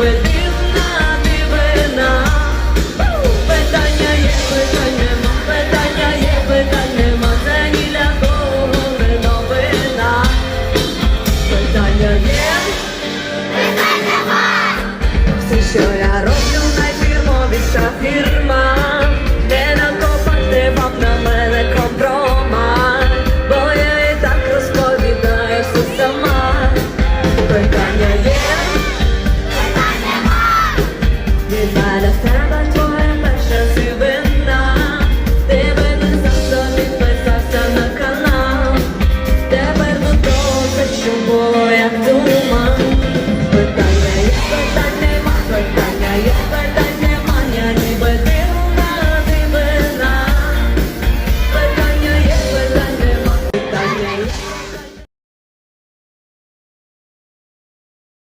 тебе дивина, питання є, питання питання є, питань це ні для кого новина, питання є, що я роблю, найфірмовіша фірма, де накопати вам на мене компромат, бо я і так розповідаю все сама, питання.